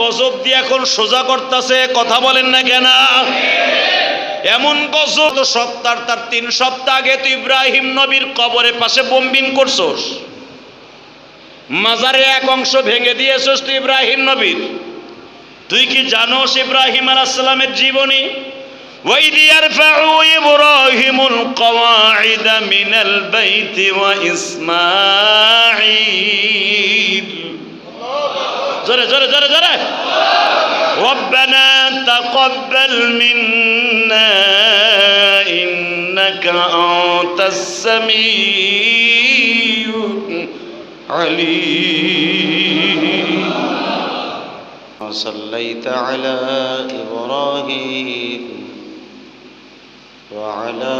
গজব দিয়ে এখন সোজা করতেছে কথা বলেন না কেন এমন গজব তো সপ্তাহ তার তিন সপ্তাহ আগে তুই ইব্রাহিম নবীর কবরের পাশে বোম্বিং করছস মাজারে এক অংশ ভেঙে দিয়েছস তুই ইব্রাহিম নবীর তুই কি জানোস ইব্রাহিম আলাইসালামের জীবনী وإذ يرفع إبراهيم القواعد من البيت وإسماعيل زر زر زر زر ربنا تقبل منا إنك أنت السميع العليم. وصليت على إبراهيم وعلى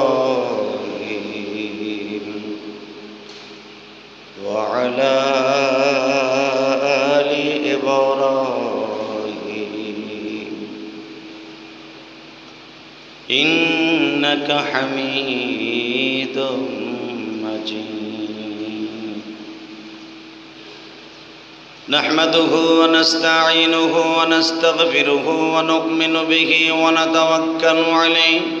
وعلى آل إبراهيم. إنك حميد مجيد. نحمده ونستعينه ونستغفره ونؤمن به ونتوكل عليه.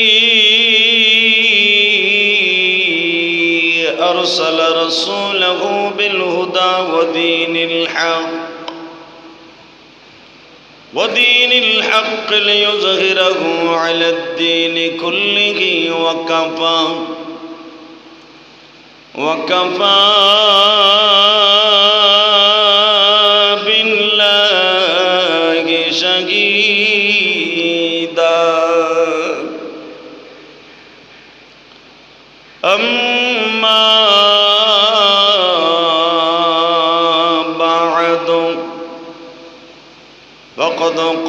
أرسل رسوله بالهدى ودين الحق ودين الحق ليظهره على الدين كله وكفى وكفى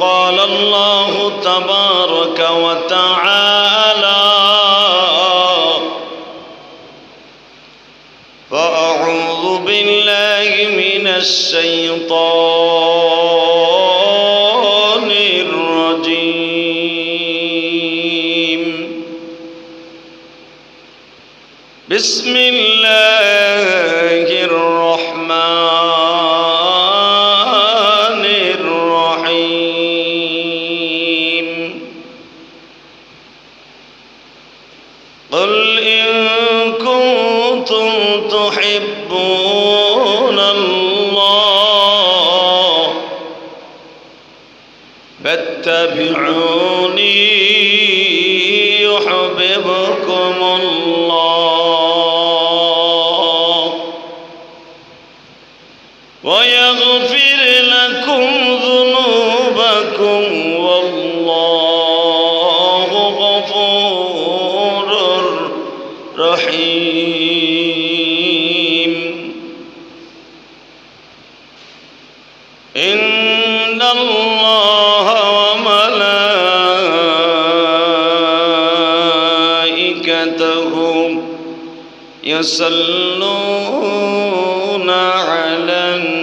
قال الله تبارك وتعالى فأعوذ بالله من الشيطان قل إن كنتم تحبون الله فاتبعوني يصلون على النبي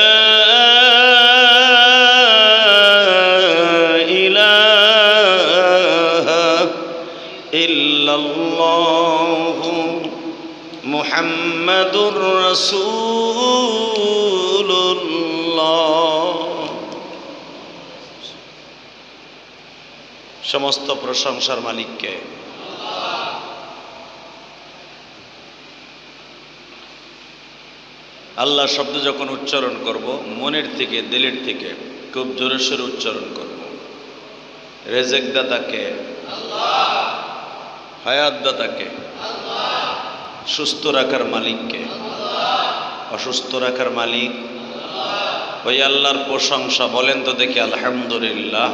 মুহাম্মাদুর সমস্ত প্রশংসার মালিককে। আল্লাহ শব্দ যখন উচ্চারণ করব, মনের থেকে, দিলের থেকে খুব জোরে সোরে উচ্চারণ করব। হায়াত দাতাকে সুস্থ রাখার মালিককে। অসুস্থ রাখার মালিক। ওই আল্লাহর প্রশংসা, বলেন তো দেখি, আলহামদুলিল্লাহ।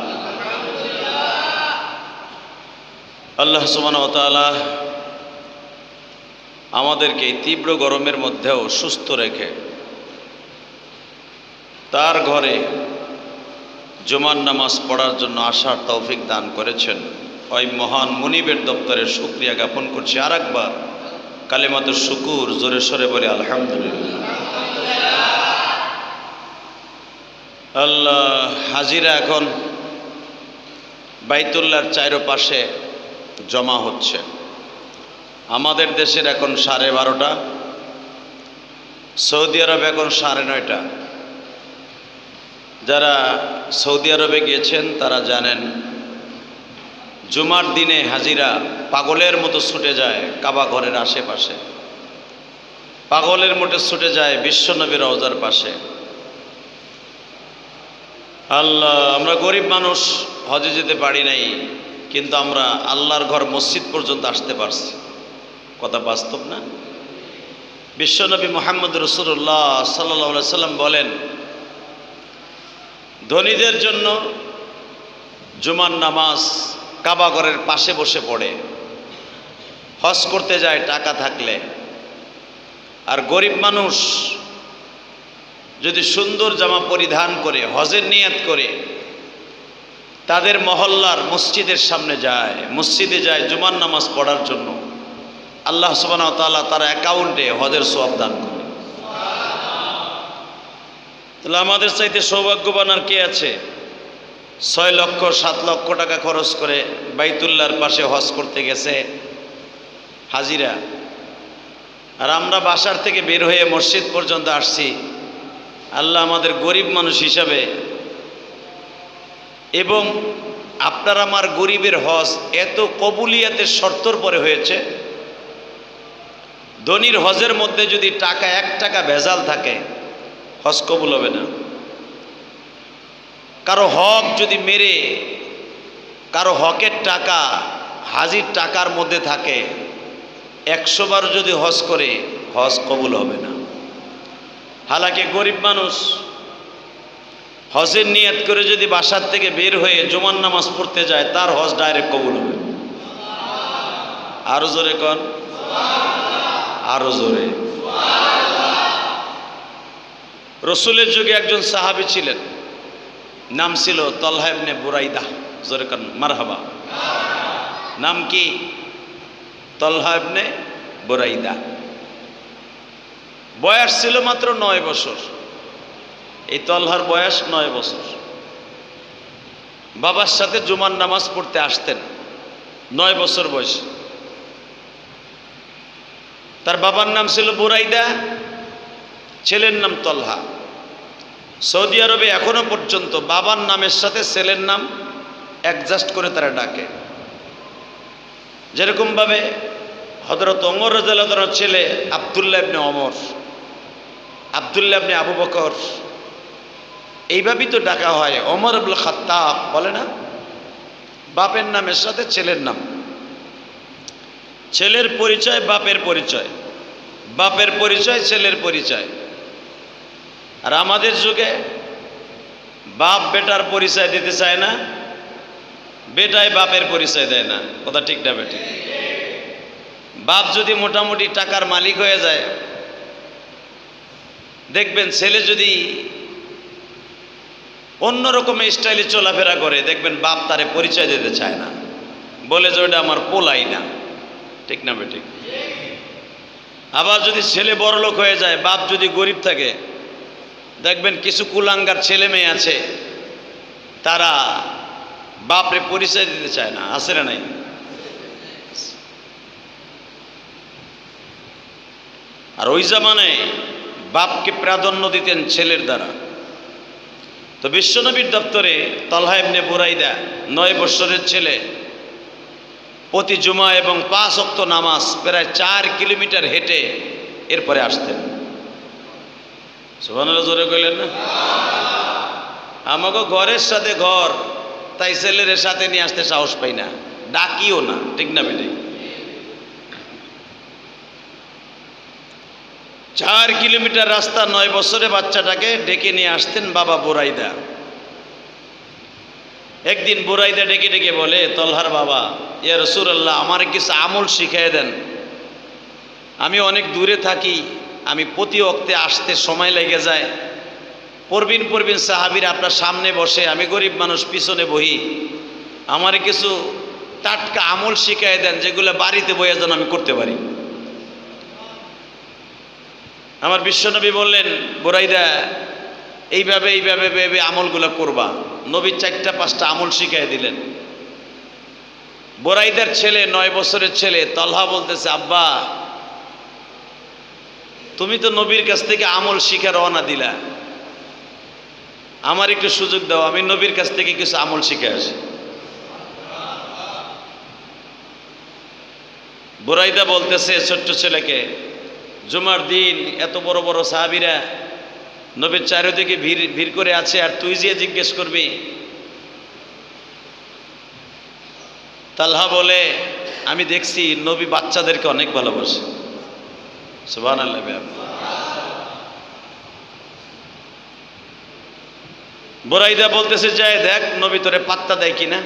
আল্লাহ সুবান আমাদেরকে এই তীব্র গরমের মধ্যেও সুস্থ রেখে তার ঘরে জুমার নামাজ পড়ার জন্য আসার তৌফিক দান করেছেন। ওই মহান মুনিবের দপ্তরে শুক্রিয়া জ্ঞাপন করছি আর একবার কালেমাত শুকুর, জোরে সরে বলে, আলহামদুলিল্লাহ। আল্লাহ হাজিরা এখন বাইতুল্লার চাইরো পাশে জমা হচ্ছে। আমাদের দেশের এখন সাড়ে বারোটা, সৌদি আরব এখন সাড়ে নয়টা। যারা সৌদি আরবে গিয়েছেন, তারা জানেন জুমার দিনে হাজিরা পাগলের মতো ছুটে যায় কাবা ঘরের আশেপাশে। পাগলের মতো ছুটে যায় বিশ্বনবীর রওজার পাশে। আল্লাহ, আমরা গরিব মানুষ, হজে যেতে পারি নাই, কিন্তু আমরা আল্লাহর ঘর মসজিদ পর্যন্ত আসতে পারছি। কথা বাস্তব না? বিশ্বনবী মোহাম্মদ রসুল্লাহ সাল্লাহ সাল্লাম বলেন, ধনীদের জন্য জুমার নামাজ কাবাগরের পাশে বসে পড়ে। হজ করতে যায় টাকা থাকলে। আর গরিব মানুষ যদি সুন্দর জামা পরিধান করে, হজের নিয়াত করে, তাদের মহল্লার মসজিদের সামনে যায়, মসজিদে যায় জুমার নামাজ পড়ার জন্য। আল্লাহ সুবাহ তাআলা তার অ্যাকাউন্টে হজের সব দান করে। তাহলে আমাদের চাইতে সৌভাগ্যবান আর কে আছে? ছয় লক্ষ, সাত লক্ষ টাকা খরচ করে বাইতুল্লার পাশে হজ করতে গেছে হাজিরা। আর আমরা বাসার থেকে বের হয়ে মসজিদ পর্যন্ত আসছি। আল্লাহ আমাদের গরিব মানুষ হিসাবে এবং আপনার আমার গরিবের হজ এত কবুলিয়াতের শর্তর পরে হয়েছে। ধনির হজের মধ্যে যদি টাকা, এক টাকা ভেজাল থাকে, হজ কবুল হবে না। কারও হক যদি মেরে, কারও হকের টাকা, হাজির টাকার মধ্যে থাকে, একশো বার যদি হজ করে, হজ কবুল হবে না। হালাকি গরিব মানুষ, হজের নিয়াত করে যদি বাসার থেকে বের হয়ে জমান নামাজ পড়তে যায়, তার হজ ডাইরেক্ট কবুল হবে আরও জোরে কন। আরও জোরে। রসুলের যুগে একজন সাহাবি ছিলেন। নাম ছিল তলহাবনে বুরাইদা। জোরে কন, মারহাবা। নাম কি? তলহাবনে বুরাইদা। বয়স ছিল মাত্র নয় বছর। এই তলহার বয়স নয় বছর। বাবার সাথে জুমার নামাজ পড়তে আসতেন। নয় বছর বয়সে। তার বাবার নাম ছিল বুরাইদা, ছেলের নাম তলহা। সৌদি আরবে এখনও পর্যন্ত বাবার নামের সাথে ছেলের নাম অ্যাডজাস্ট করে তারা ডাকে। যেরকমভাবে হজরত অমর রাজার ছেলে আবদুল্লাহ ইবনে অমর আবদুল্লাহ ইবনে আবু বকর, এইভাবেই তো ডাকা হয়। অমর আবুল খাত্তাব বলে না? বাপের নামের সাথে ছেলের নাম। ছেলের পরিচয়, বাপের পরিচয়। বাপের পরিচয়, ছেলের পরিচয়। আর আমাদের যুগে বাপ বেটার পরিচয় দিতে চায় না বেটায় বাপের পরিচয় দেয় না। কথা ঠিক না বেটি বাপ যদি মোটামুটি টাকার মালিক হয়ে যায়, দেখবেন ছেলে যদি অন্যরকম স্টাইলে চলাফেরা করে, দেখবেন বাপ তারে পরিচয় দিতে চায় না। বলে যে ওটা আমার পোলাই না। ঠিক না বেঠিক? আবার যদি ছেলে বড়লোক হয়ে যায়, বাপ যদি গরিব থাকে দেখবেন কিছু কুলাঙ্গার ছেলে মেয়ে আছে, তারা বাপরে পরিচয় দিতে চায় না, আছে না নাই? আর ওই জামানায় বাপকে প্রাধান্য দিতেন ছেলের দ্বারা। তো বিশ্বনবীর দপ্তরে তলহা ইবনে বুরাইদা নয় বৎসরের ছেলে, প্রতি জুমা এবং পাঁচ অক্ত নামাজ প্রায় চার কিলোমিটার হেঁটে এরপরে আসতেন। সুবানুল্লাহ জোরে কইলেন না? আমাকে ঘরের সাথে ঘর, তাই ছেলের সাথে নিয়ে আসতে সাহস পাই না। ডাকিও না, ঠিক না বেটে চার কিলোমিটার রাস্তা নয় বছরে বাচ্চাটাকে ডেকে নিয়ে আসতেন বাবা বুরাইদা। একদিন বুরাইদা ডেকে ডেকে বলে, তলহার বাবা, ইয়া রসুরাল্লাহ আমার কিছু আমল শিখিয়ে দেন। আমি অনেক দূরে থাকি আমি প্রতি অক্তে আসতে সময় লেগে যায়। পরবিন পরবিন সাহাবির আপনার সামনে বসে, আমি গরিব মানুষ, পিছনে বহি। আমার কিছু টাটকা আমল শিখিয়ে দেন, যেগুলো বাড়িতে বইয়ে যেন আমি করতে পারি। আমার বিশ্বনবী বললেন, বোরাইদা, এইভাবে এইভাবে ভেবে আমলগুলো করবা। নবী চারটা, পাঁচটা আমল শিখাই দিলেন। বোরাইদার ছেলে, নয় বছরের ছেলে, তলহা বলতেছে, আব্বা তুমি তো নবীর কাছ থেকে আমল শিখে রওনা দিলা। আমার একটু সুযোগ দাও, আমি নবীর কাছ থেকে কিছু আমল শিখে আসি। বুরাইদা বলতেছে, ছোট্ট ছেলেকে, জুমার দিন এত বড় বড় সাহাবিরা নবীর চারিদিকে ভিড় ভিড় করে আছে, আর তুই যে জিজ্ঞেস করবি? তালহা বলে, আমি দেখছি নবী বাচ্চাদেরকে অনেক ভালোবাসে। সুবান আল্লাহ বোরাইদা বলতেছে যায় দেখ, নবী তোরে পাত্তা দেয় কিনা?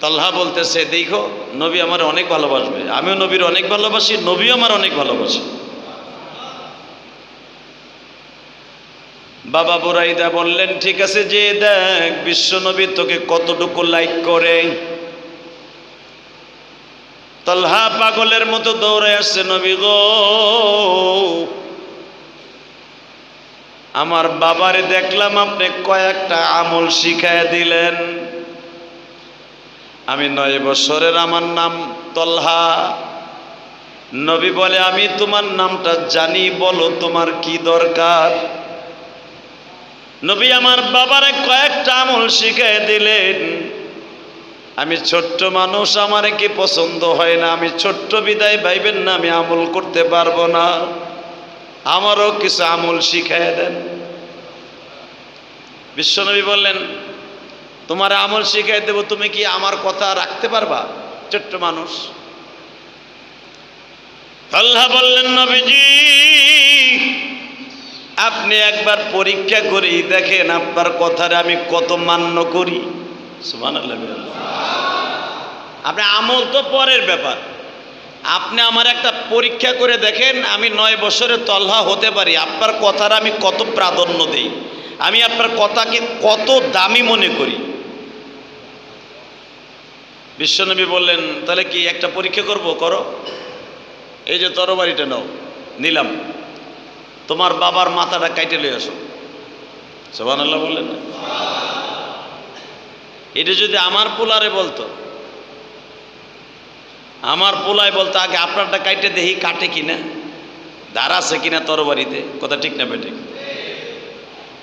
তাল্লাহ বলতেছে, দেখো, নবী আমার অনেক ভালোবাসবে। আমিও নবীর অনেক ভালোবাসি, নবীও আমার অনেক ভালোবাসে। বাবা বুরাইদা বললেন, ঠিক আছে, যে দেখ, বিশ্ব নবী তোকে কতটুকু লাইক করে। তলহা পাগলের মতো দৌড়ে আসছে নবী গো। আমার বাবারে দেখলাম আপনি কয়েকটা আমল শিখায় দিলেন। আমি নয় বছরের আমার নাম তলহা। নবী বলে, আমি তোমার নামটা জানি, বলো তোমার কি দরকার? নবী আমার বাবারে কয়েকটা আমল শিখাই দিলেন। আমি ছোট্ট মানুষ, আমার কি পছন্দ হয় না? আমি ছোট্ট বিদায় ভাইবেন না, আমি আমল করতে পারব না। আমারও কিছু আমল শিখাই দেন। বিশ্বনবী বললেন, তোমার আমল শিখাই দেব, তুমি কি আমার কথা রাখতে পারবা, ছোট্ট মানুষ? আল্লাহ বললেন, নবীজি, আপনি একবার পরীক্ষা করেই দেখেন আপনার কথার আমি কত মান্য করি। আপনি আমল তো পরের ব্যাপার। আপনি আমার একটা পরীক্ষা করে দেখেন, আমি নয় বছরের তলহা হতে পারি। আপনার কথার আমি কত প্রাধান্য দেই। আমি আপনার কথাকে কত দামি মনে করি। বিশ্বনবী বললেন, তাহলে কি একটা পরীক্ষা করব? করো। এই যে তরবারিটা নাও, নিলাম। তোমার বাবার মাথাটা কাইটে লয়ে আসো। সোহান আল্লাহ বললেন। না? এটা যদি আমার পোলারে বলতো, আমার পোলায় বলতো, আগে আপনারটা কাইটে দেখি, কাটে কিনা দাঁড় আছে কিনা তরবারিতে? কথা ঠিক না বেটে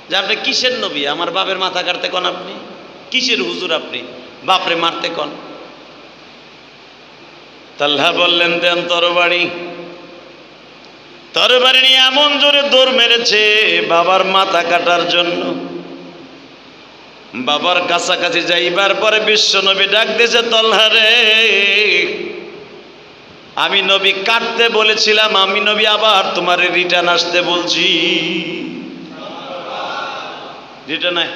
যে আপনি কিসের নবী? আমার বাপের মাথা কাটতে কন আপনি? কিসের হুজুর আপনি? বাপরে মারতে কন? তাল্লা বললেন, দেন তরবারি। তরবারি নিয়ে এমন জোরে দৌড় মেরেছে, বাবার মাথা কাটার জন্য। বাবার কাছাকাছি যাইবার পরে বিশ্ব নবী ডাক দিয়েছে তল্লারে আমি নবী কাটতে বলেছিলাম, আমি নবী আবার তোমার রিটার্ন আসতে বলছি। রিটার্ন আয়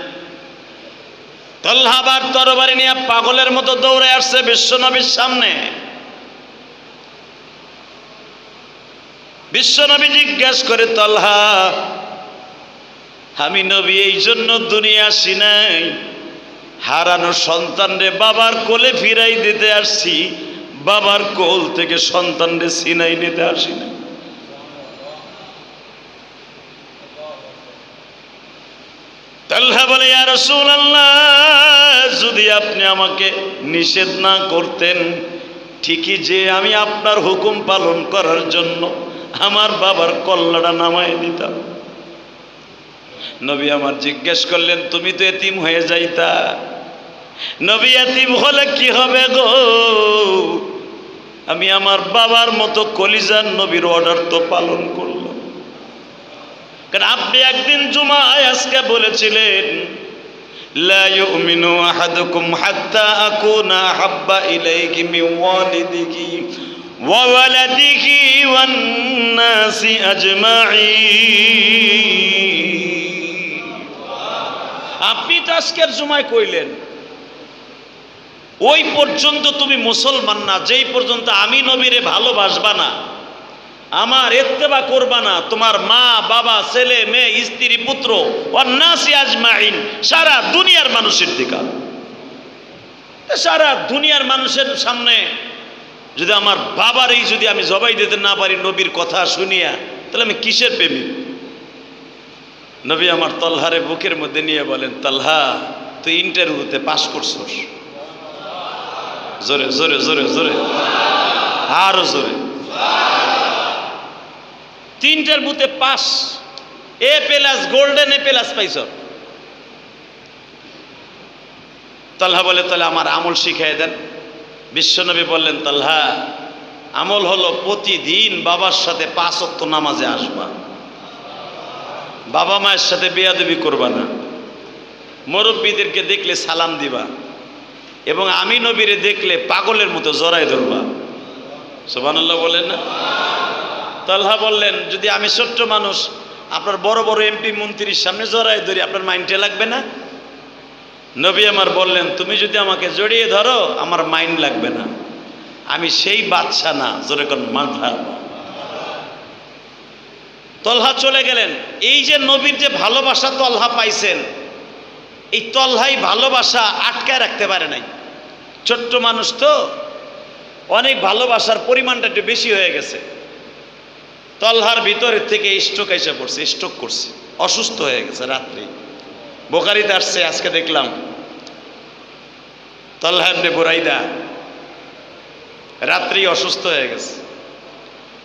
আবার তরবারি নিয়ে পাগলের মতো দৌড়ে আসছে বিশ্ব নবীর সামনে। বিশ্বনবী জিজ্ঞেস করে, তলহা আমি নবী, এই জন্য দুনিয়া আসি নাই। হারানো সন্তানরে বাবার কোলে ফিরাই দিতে আসছি, বাবার কোল থেকে সন্তানরে সিনাই নিতে আসি না তাল্হা বলে আর আল্লাহ যদি আপনি আমাকে নিষেধ না করতেন, ঠিকই যে আমি আপনার হুকুম পালন করার জন্য আমার বাবার কল্লাটা নামায় দিতাম। নবী আমার জিজ্ঞেস করলেন তুমি তো এতিম হয়ে যাইতা নবী এতিম হলে কি হবে গো আমি আমার বাবার মতো কলিজার নবীর অর্ডার তো পালন করলাম কারণ আপনি একদিন জুমায় আজকে বলেছিলেন لا يؤمن أحدكم حتى أكون أحب إليك من والده وولده والناس أجمعين আপনি তো আজকের জুমায় কইলেন, ওই পর্যন্ত তুমি মুসলমান না, যেই পর্যন্ত আমি নবীরে ভালোবাসবা না, আমার এত্তেবা করবা না, তোমার মা, বাবা, ছেলে, মেয়ে, স্ত্রী, পুত্র সারা দুনিয়ার মানুষের দিকা। সারা দুনিয়ার মানুষের সামনে যদি আমার বাবারই যদি আমি জবাই দিতে না পারি নবীর কথা শুনিয়া, তাহলে আমি কিসের প্রেমিক? নবী আমার তলহারে বুকের মধ্যে নিয়ে বলেন, তলহা, তুই ইন্টারভিউতে পাশ করছস। জোরে জোরে জোরে জোরে। আরও জোরে। তিনটার বুথে pass A plus golden, A plus পাইছ। তাল্হা বলে তাহলে আমার আমল শিখাই দেন। বিশ্বনবী বললেন, তাল্হা, আমল হলো প্রতিদিন বাবার সাথে পাঁচ অক্ত নামাজে আসবা। বাবা মায়ের সাথে বেয়াদবি করবা না। মুরব্বীদেরকে দেখলে সালাম দিবা। এবং আমি নবীরে দেখলে পাগলের মতো জড়াই ধরবা। সোবানুল্লাহ বলেন না? তালহা বললেন, যদি আমি ছোট্ট মানুষ, আপনার বড় বড় এমপি মন্ত্রীর সামনে জড়াই ধরি, আপনার মাইন্ডে লাগবে না? নবী আমার বললেন, তুমি যদি আমাকে জড়িয়ে ধরো, আমার মাইন্ড লাগবে না। আমি সেই বাচ্চা না, জোরে কোন মাথা তলহা চলে গেলেন। এই যে নবীর যে ভালোবাসা তলহা পাইছেন, এই তলহাই ভালোবাসা আটকায় রাখতে পারে নাই। ছোট্ট মানুষ তো অনেক ভালোবাসার পরিমাণটা একটু বেশি হয়ে গেছে। তলহার ভিতরের থেকে স্ট্রোক এসে পড়ছে স্ট্রোক করছে, অসুস্থ হয়ে গেছে রাত্রি। বোকারিতে আসছে, আজকে দেখলাম। তলহা এমনি বোরাইদা রাত্রি অসুস্থ হয়ে গেছে।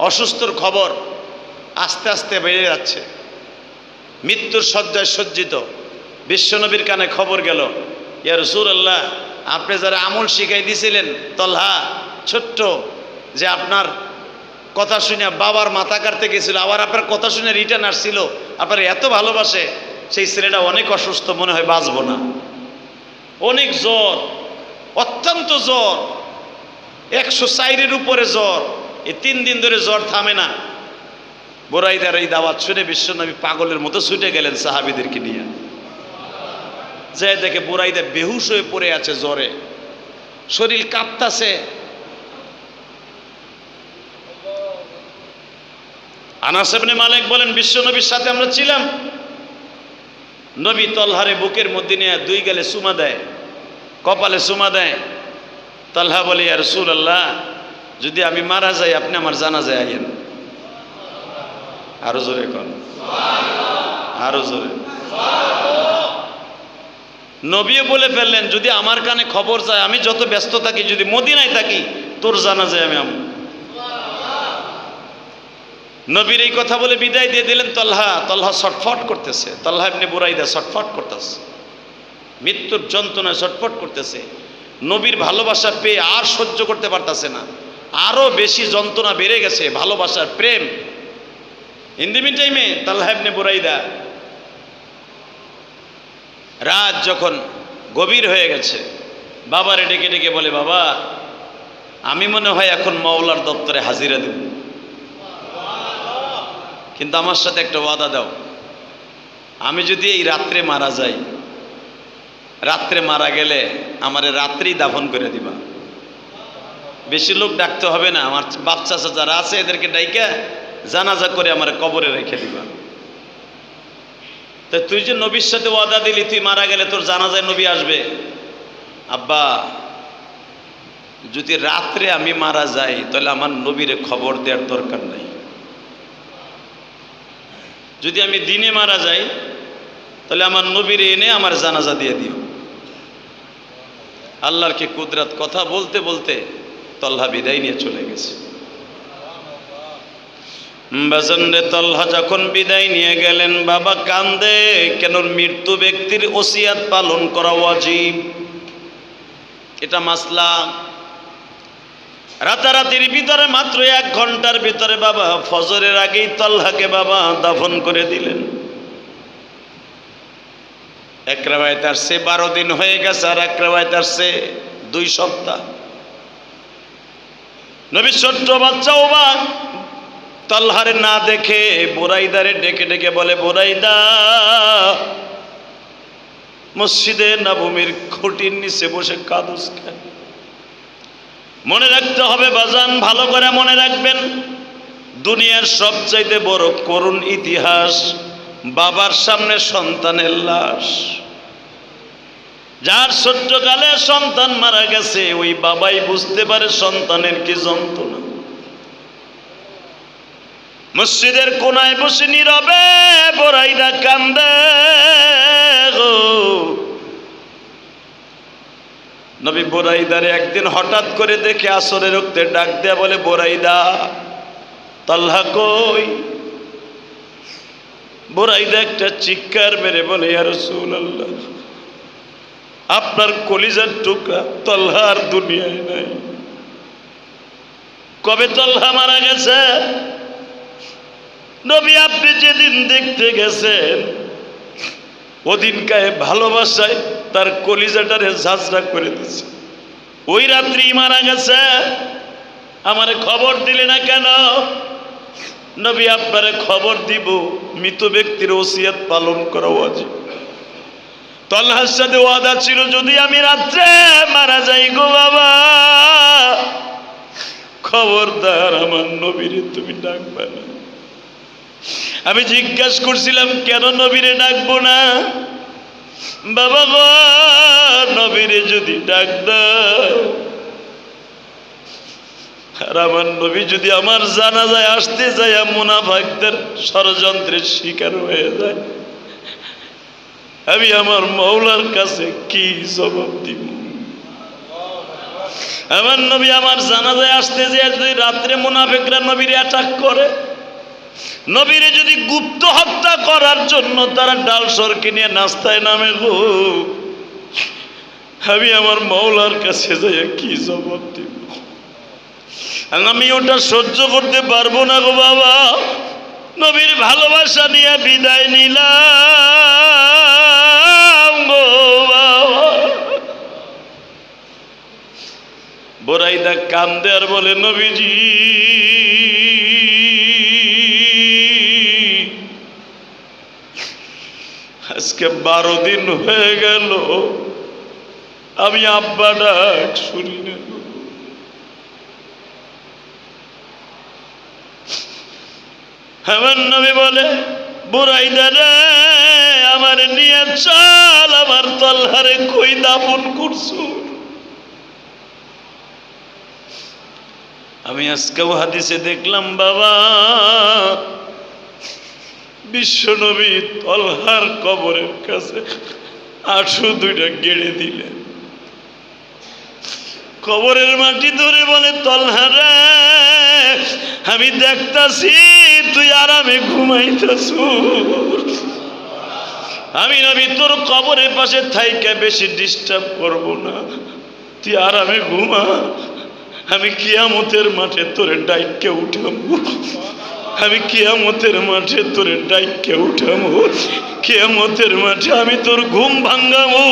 অসুস্থর খবর আস্তে আস্তে বেড়ে যাচ্ছে। মৃত্যুর শয্যায় সজ্জিত। বিশ্বনবীর কানে খবর গেল, ইয়া রসুল আল্লাহ আপনি যারা আমল শিখাই দিয়েছিলেন তলহা, ছোট্ট, যে আপনার কথা শুনে বাবার মাথা কাটতে গেছিল, আবার আপনার কথা শুনে রিটার্ন আসছিল, আপনার এত ভালোবাসে, সেই ছেলেটা অনেক অসুস্থ, মনে হয় বাঁচবো না। অনেক জ্বর, অত্যন্ত জ্বর, একশো চাইরের উপরে জ্বর, এই তিন দিন ধরে জ্বর থামে না। বোরাইদার এই দাওয়াত শুনে বিশ্বনবী পাগলের মতো ছুটে গেলেন সাহাবিদেরকে নিয়ে। যে দেখে বোরাইদা বেহুশ হয়ে পড়ে আছে জ্বরে। শরীর কাঁপতাছে। আনাসেবনে মালিক বলেন, বিশ্বনবীর সাথে আমরা ছিলাম। নবী তলহারে বুকের মধ্যে নিয়ে দুই গেলে সুমা দেয়, কপালে সুমা দেয়। তলহা বলে আর সুর আল্লাহ যদি আমি মারা যাই, আপনি আমার জানা যায় আইয়েন। আরও জোরে কন। আরও জোরে। নবীও বলে ফেললেন, যদি আমার কানে খবর যায়, আমি যত ব্যস্ত থাকি, যদি মদিনায় থাকি, তোর জানা যায় আমি আম। নবীর এই কথা বলে বিদায় দিয়ে দিলেন তল্হা। তল্হা ছটফট করতেছে। তল্হা এমনি বুড়াইদা ছটফট করতেছে। মৃত্যুর যন্ত্রণায় ছটফট করতেছে। নবীর ভালোবাসা পেয়ে আর সহ্য করতে পারতাছে না। আরও বেশি যন্ত্রণা বেড়ে গেছে। ভালোবাসার প্রেম ইন্দিমিন টাইমে তাল্লাহ ইবনে বুরাইদা রাত যখন গভীর হয়ে গেছে, বাবারে ডেকে ডেকে বলে, বাবা, আমি মনে হয় এখন মাওলার দপ্তরে হাজিরা দেব। কিন্তু আমার সাথে একটা ওয়াদা দাও। আমি যদি এই রাত্রে মারা যাই, রাত্রে মারা গেলে আমারে রাত্রেই দাফন করে দিবা। বেশি লোক ডাকতে হবে না, আমার বাচ্চা চাচা যারা আছে, এদেরকে ডাইকা জানাজা করে আমার কবরে রেখে দিবা। তা তুই যে নবীর সাথে ওয়াদা দিলি, তুই মারা গেলে তোর জানাজায় নবী আসবে? আব্বা, যদি রাত্রে আমি মারা যাই, তাহলে আমার নবীরে খবর দেওয়ার দরকার নাই। যদি আমি দিনে মারা যাই, তাহলে আমার নবীরে এনে আমার জানাজা দিয়ে দিও। আল্লাহর কি কুদরাত? কথা বলতে বলতে তল্হা বিদায় নিয়ে চলে গেছে। বাজনরে তল্হা যখন বিদায় নিয়ে গেলেন, বাবা কান্দে কেন মৃত্যু ব্যক্তির ওসিয়াত পালন করা ওয়াজিব। এটা মাসলা। রাতারাতির ভিতরে মাত্র এক ঘণ্টার ভিতরে বাবা ফজরের আগেই তল্হাকে বাবা দাফন করে দিলেন। এক রেবায়ত আসছে বারো দিন হয়ে গেছে আর এক রেবায়ত আসছে দুই সপ্তাহ। নবী ছোট্ট বাচ্চাও বা তলহারে না দেখে বোরাইদারে ডেকে ডেকে বলে, বোরাইদা, মসজিদে নবমীর খুঁটির নিচে বসে কাদুস মনে রাখতে হবে বাজান, ভালো করে মনে রাখবেন, দুনিয়ার সবচাইতে বড় করুণ ইতিহাস, বাবার সামনে সন্তানের লাশ। যার ছোট্টকালে সন্তান মারা গেছে, ওই বাবাই বুঝতে পারে সন্তানের কি যন্ত্রণা। মসজিদের কোনায় বসে নীরবে বড়াইরা কান্দে নবী বোরাইদারে একদিন হঠাৎ করে দেখে আসরে রক্তে ডাক দেয়া বলে, বোরাইদা তল্হা কই? বোরাইদা একটা চিৎকার মেরে বলে আর আল্লাহ আপনার কলিজার টুকরা তল্হার দুনিয়ায় নাই। কবে তল্লা মারা গেছে? নবী, আপনি যেদিন দেখতে গেছেন, ওদিনকায় ভালোবাসায় তার কলিজাটারে ঝাঁঝরা করে দিছে ওই রাত্রি মারা গেছে, আমারে খবর দিলে না কেন? নবী, আপনারে খবর দিব, মৃত ব্যক্তির ওসিয়াত পালন করা উচিত তল্লার সাথে ওয়াদা ছিল, যদি আমি রাত্রে মারা যাই গো বাবা, খবরদার আমার নবীরে তুমি ডাকবে না। আমি জিজ্ঞাসা করছিলাম, কেন নবীরে ডাকবো না? বাবা গো, নবীরে যদি ডাক আর আমার নবী যদি আমার জানা যায় আসতে যায় মুনাফাকদের ষড়যন্ত্রের শিকার হয়ে যায়, আমি আমার মৌলার কাছে কি জবাব দিব? আমার নবী আমার জানাজায় আসতে যে যদি রাত্রে মুনাফেকরা নবীর অ্যাটাক করে নবীরে যদি গুপ্ত হত্যা করার জন্য তারা ডাল সরকে নিয়ে নাস্তায় নামে গো। আমি আমার মৌলার কাছে যাই কি জবাব দিব? আমি ওটা সহ্য করতে পারব না গো বাবা। নবীর ভালোবাসা নিয়ে বিদায় নিলাম গো বোরাইদা কান্দে আর বলে, নবীজি আজকে বারো দিন হয়ে গেল। আমি আব্বা ডাক শুনি না। আমার নবী বলে বুড়াই রে, আমার নিয়ে চল, আমার তলহারে কই দাপন করছ? আমি আজকেও হাদিসে দেখলাম, বাবা বিশ্বনবী তলহার কবরের কাছে আঠু দুইটা গেড়ে দিলেন। কবরের মাটি ধরে বলে তলহারে আমি দেখতাছি, তুই আরামে ঘুমাইতেছু। আমি নবী, তোর কবরের পাশে থাইকে বেশি ডিস্টার্ব করব না। তুই আরামে ঘুমা, আমি কিয়ামতের মাঠে তোরে ডাইককে উঠাবো। আমি কিয়ামতের মাঠে তোরে ডাইককে উঠাবো কিয়ামতের মাঠে আমি তোর ঘুম ভাঙ্গাবো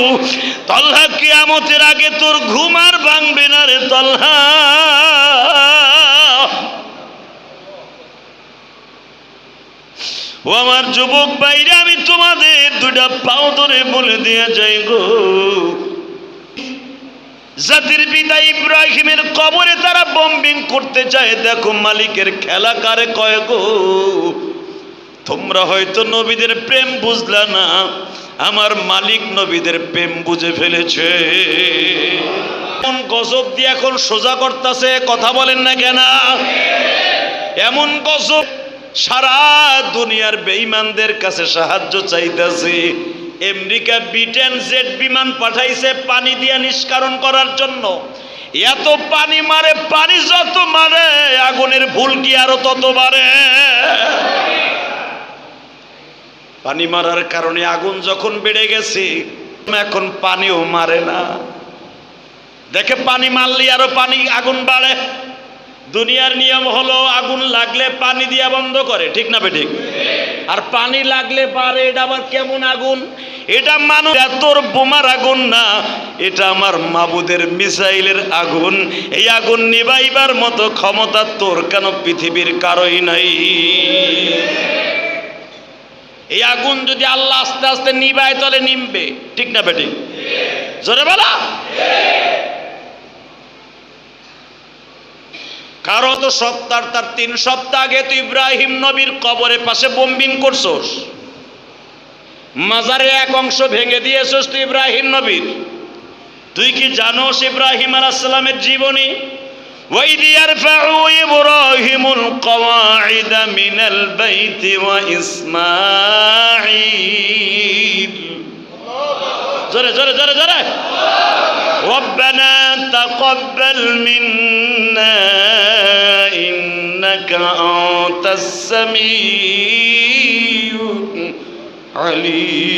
তল্হা, কিয়ামতের আগে তোর ঘুম আর ভাঙবে না রে তল্হা। ও আমার যুবক বাইরে আমি তোমাদের দুটা পাও ধরে বলে দিয়ে যাই গো জাতির পিতা ইব্রাহিমের কবরে তারা বম্বিং করতে চায় দেখো মালিকের খেলা কারে কয় গো? তোমরা হয়তো নবীদের প্রেম বুঝলা না, আমার মালিক নবীদের প্রেম বুঝে ফেলেছে। এমন গজব দিয়ে এখন সোজা করতেছে, কথা বলেন না কেন? এমন গজব সারা দুনিয়ার বেঈমানদের কাছে সাহায্য চাইতেছে। আমেরিকা ব্রিটেন জেট বিমান পাঠাইছে পানি দিয়ে নিষ্কারণ করার জন্য। এত পানি মারে, পানি যত মারে, আগুনের ভুল কি আরও তত মারে পানি মারার কারণে আগুন যখন বেড়ে গেছে, এখন পানিও মারে না। দেখে পানি মারলি আরও পানি আগুন বাড়ে। দুনিয়ার নিয়ম হলো আগুন লাগলে পানি দিয়া বন্ধ করে, ঠিক না বেঠিক? আর পানি লাগলে পারে, এটা আবার কেমন আগুন? এটা মানুষ তোর বোমার আগুন না, এটা আমার মাবুদের মিসাইলের আগুন। এই আগুন নিবাইবার মতো ক্ষমতা তোর কেন পৃথিবীর কারোই নাই? এই আগুন যদি আল্লাহ আস্তে আস্তে নিবায় তলে নিমবে, ঠিক না বেঠিক? জোরে বলা? কারো তো সপ্তাহ তার তিন সপ্তাহ আগে তুই ইব্রাহিম নবীর কবরের পাশে বোম্বিং করছোস মাজারে এক অংশ ভেঙে দিয়েছোস তুই ইব্রাহিম নবীর তুই কি জানোস ইব্রাহিম আলাইসালামের জীবনী وإذ يرفع إبراهيم القواعد من البيت وإسماعيل زر زر زر زر ربنا تقبل منا إنك أنت السميع العليم.